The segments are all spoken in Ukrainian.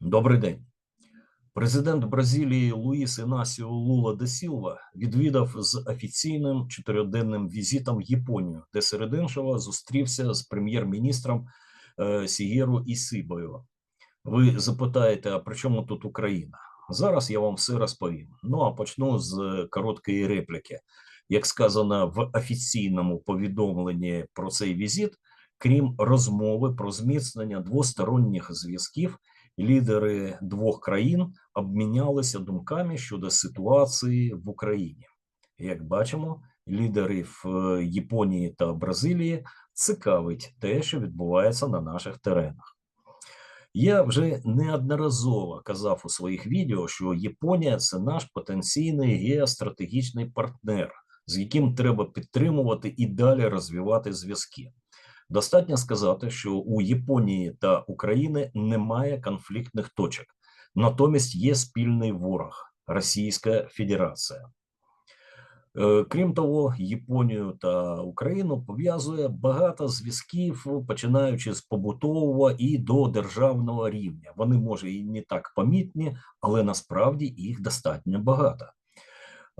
Добрий день. Президент Бразилії Луїс Інасіо Лула де Сілва відвідав з офіційним чотириденним візитом Японію, де серед іншого зустрівся з прем'єр-міністром е, Сігєру Ісибою. Ви запитаєте, а при чому тут Україна? Зараз я вам все розповім. Ну а почну з короткої репліки. Як сказано в офіційному повідомленні про цей візит, крім розмови про зміцнення двосторонніх зв'язків, лідери двох країн обмінялися думками щодо ситуації в Україні. Як бачимо, лідерів е, Японії та Бразилії цікавить те, що відбувається на наших теренах. Я вже неодноразово казав у своїх відео, що Японія це наш потенційний геостратегічний партнер, з яким треба підтримувати і далі розвивати зв'язки. Достатньо сказати, що у Японії та України немає конфліктних точок, натомість є спільний ворог Російська Федерація. Е, Крім того, Японію та Україну пов'язує багато зв'язків, починаючи з побутового і до державного рівня. Вони може і не так помітні, але насправді їх достатньо багато.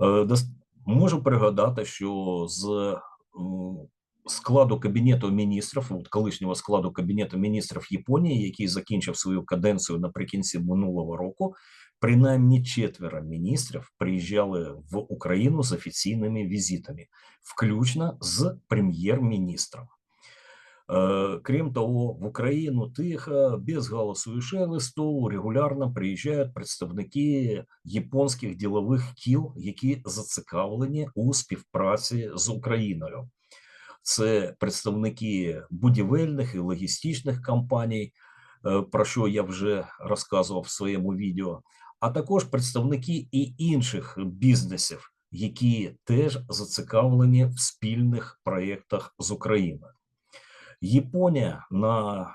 Е, Можу пригадати, що з складу кабінету міністрів, от колишнього складу кабінету міністрів Японії, який закінчив свою каденцію наприкінці минулого року, принаймні четверо міністрів приїжджали в Україну з офіційними візитами, включно з прем'єр-міністром. Е, Крім того, в Україну тихо, без голосу і шелесту регулярно приїжджають представники японських ділових кіл, які зацікавлені у співпраці з Україною. Це представники будівельних і логістичних компаній, е, про що я вже розказував в своєму відео, а також представники і інших бізнесів, які теж зацікавлені в спільних проєктах з Україною. Японія на е,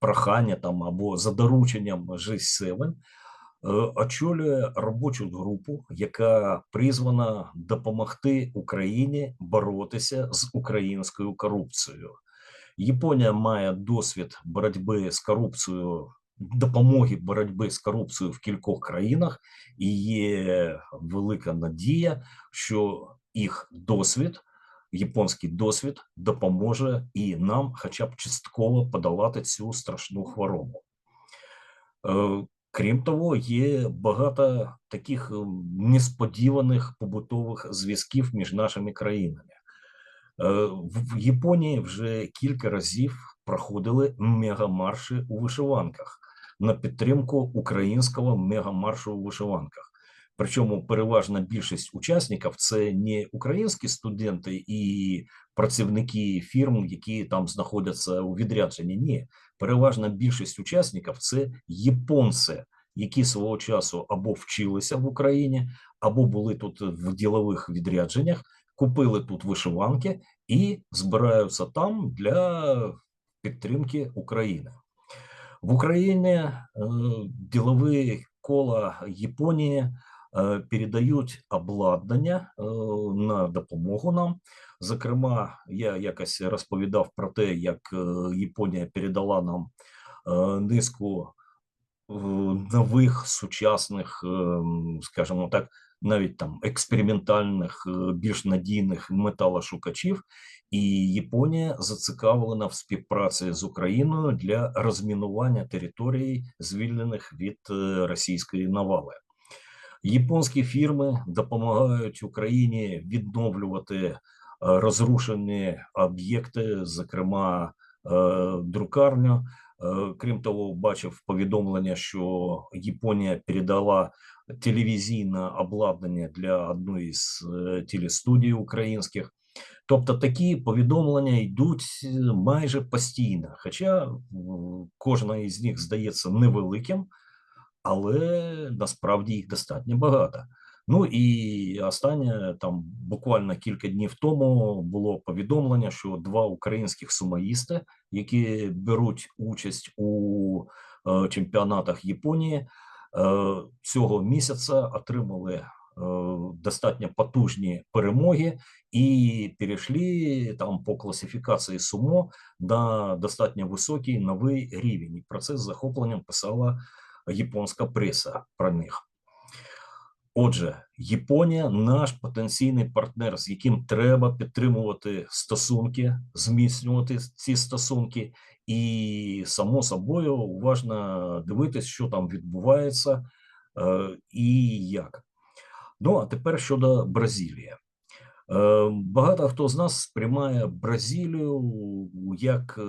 прохання там або за дорученням G7 е, очолює робочу групу, яка призвана допомогти Україні боротися з українською корупцією. Японія має досвід боротьби з корупцією, допомоги боротьби з корупцією в кількох країнах, і є велика надія, що їх досвід японський досвід допоможе і нам, хоча б частково подолати цю страшну хворобу. Крім того, є багато таких е, несподіваних побутових зв'язків між нашими країнами. Е, В Японії вже кілька разів проходили мегамарші у вишиванках на підтримку українського мегамаршу у вишиванках. Причому переважна більшість учасників це не українські студенти і працівники фірм, які там знаходяться у відрядженні. Ні, переважна більшість учасників це японці, які свого часу або вчилися в Україні, або були тут в ділових відрядженнях, купили тут вишиванки і збираються там для підтримки України. В Україні е, ділові кола Японії передають обладнання е, на допомогу нам. Зокрема, я якось розповідав про те, як е, Японія передала нам е, низку е, нових сучасних, е, скажімо так, навіть там експериментальних, е, більш надійних металошукачів, і Японія зацікавлена в співпраці з Україною для розмінування територій, звільнених від е, російської навали. Японські фірми допомагають Україні відновлювати е, розрушені об'єкти, зокрема е, друкарню. Е, Крім того, бачив повідомлення, що Японія передала телевізійне обладнання для одної з телестудій українських. Тобто такі повідомлення йдуть майже постійно, хоча кожна із них здається невеликим, але насправді їх достатньо багато. Ну і останнє там буквально кілька днів тому було повідомлення, що два українських сумоїсти, які беруть участь у е, чемпіонатах Японії, е, цього місяця отримали достатньо потужні перемоги і перейшли там по класифікації СУМО на достатньо високий новий рівень. І про це з захопленням писала японська преса про них. Отже, Японія наш потенційний партнер, з яким треба підтримувати стосунки, зміцнювати ці стосунки, і само собою уважно дивитись, що там відбувається е, і як. Ну а тепер щодо Бразилії. Е, багато хто з нас сприймає Бразилію як е,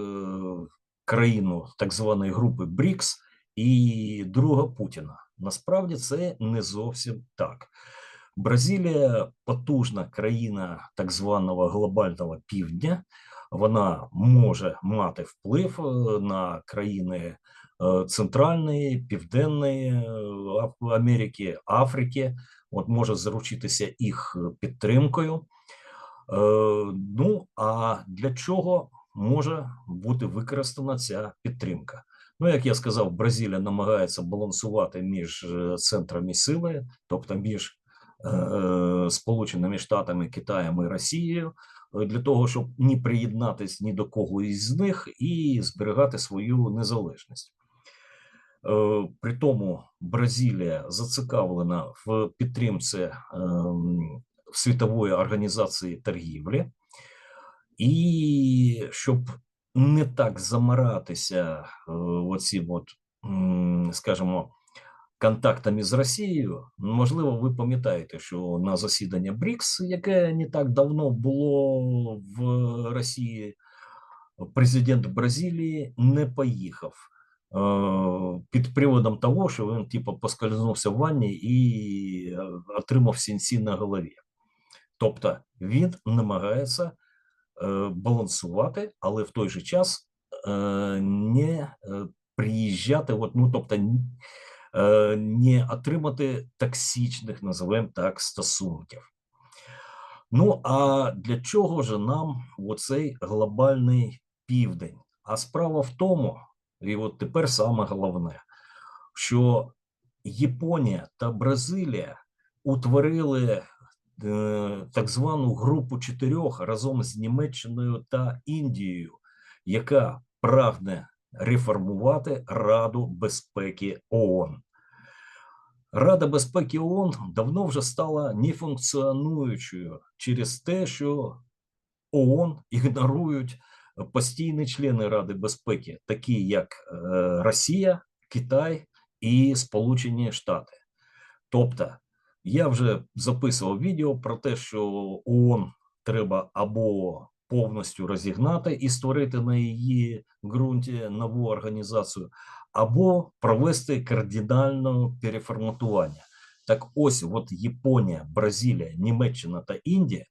країну так званої групи БРІКС і друга Путіна. Насправді це не зовсім так. Бразилія потужна країна так званого глобального півдня. Вона може мати вплив е, на країни е, Центральної, Південної е, Америки, Африки. От може заручитися їх підтримкою. Ну а для чого може бути використана ця підтримка? Ну, як я сказав, Бразилія намагається балансувати між е, центрами сили, тобто між е, е, Сполученими Штатами, Китаєм і Росією, е, для того, щоб не приєднатися ні до кого із них і зберігати свою незалежність. Е, при тому Бразилія зацікавлена в підтримці е, світової організації торгівлі, і щоб не так замиратися е, оцім от, скажімо, контактами з Росією. Можливо, ви пам'ятаєте, що на засідання БРІКС, яке не так давно було в Росії, президент Бразилії не поїхав е, під приводом того, що він типу поскользнувся в ванні і е, отримав сінці на голові. Тобто він намагається балансувати, але в той же час е, не е, приїжджати, от, ну тобто не отримати токсичних, називаємо так, стосунків. Ну а для чого ж нам оцей глобальний південь? А справа в тому, і от тепер саме головне, що Японія та Бразилія утворили Е, так звану групу чотирьох разом з Німеччиною та Індією, яка прагне реформувати Раду безпеки ООН. Рада безпеки ООН давно вже стала нефункціонуючою через те, що ООН ігнорують постійні члени Ради безпеки, такі як е, Росія, Китай і Сполучені Штати. Тобто я вже записував відео про те, що ООН треба або повністю розігнати і створити на її ґрунті нову організацію, або провести кардинальне переформатування. Так ось от Японія, Бразилія, Німеччина та Індія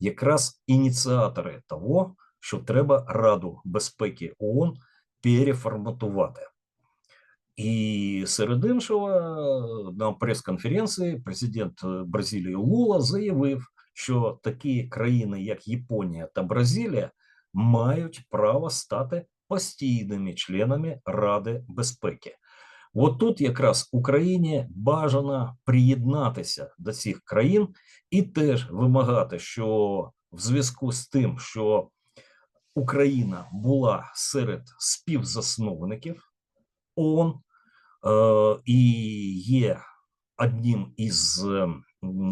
якраз ініціатори того, що треба Раду безпеки ООН переформатувати. І серед іншого на прес-конференції президент э, Бразилії Лула заявив, що такі країни, як Японія та Бразилія, мають право стати постійними членами Ради безпеки. От тут якраз Україні бажано приєднатися до цих країн і теж вимагати, що в зв'язку з тим, що Україна була серед співзасновників ООН, Е, і є одним із,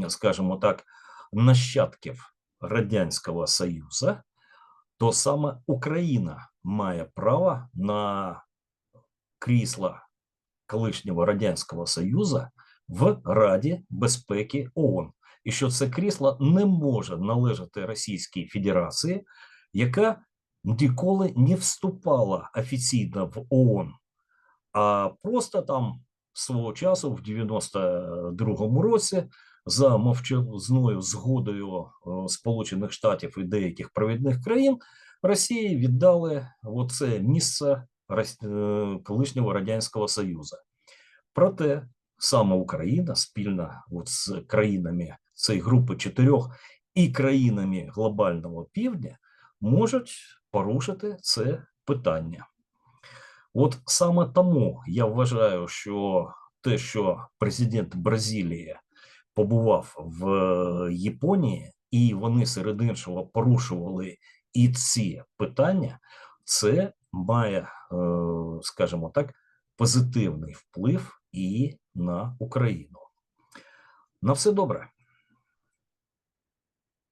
скажімо так, нащадків Радянського Союзу, то саме Україна має право на крісло колишнього Радянського Союзу в Раді безпеки ООН. І що це крісло не може належати Російській Федерації, яка ніколи не вступала офіційно в ООН а просто там свого часу, в 92-му році, за мовчазною згодою е, Сполучених Штатів і деяких провідних країн Росії віддали оце місце е, колишнього радянського союзу. Проте саме Україна спільно от з країнами цієї групи чотирьох і країнами глобального півдня можуть порушити це питання. От саме тому я вважаю, що те, що президент Бразилії побував в е, Японії, і вони серед іншого порушували і ці питання, це має, е, скажімо так, позитивний вплив і на Україну. На все добре.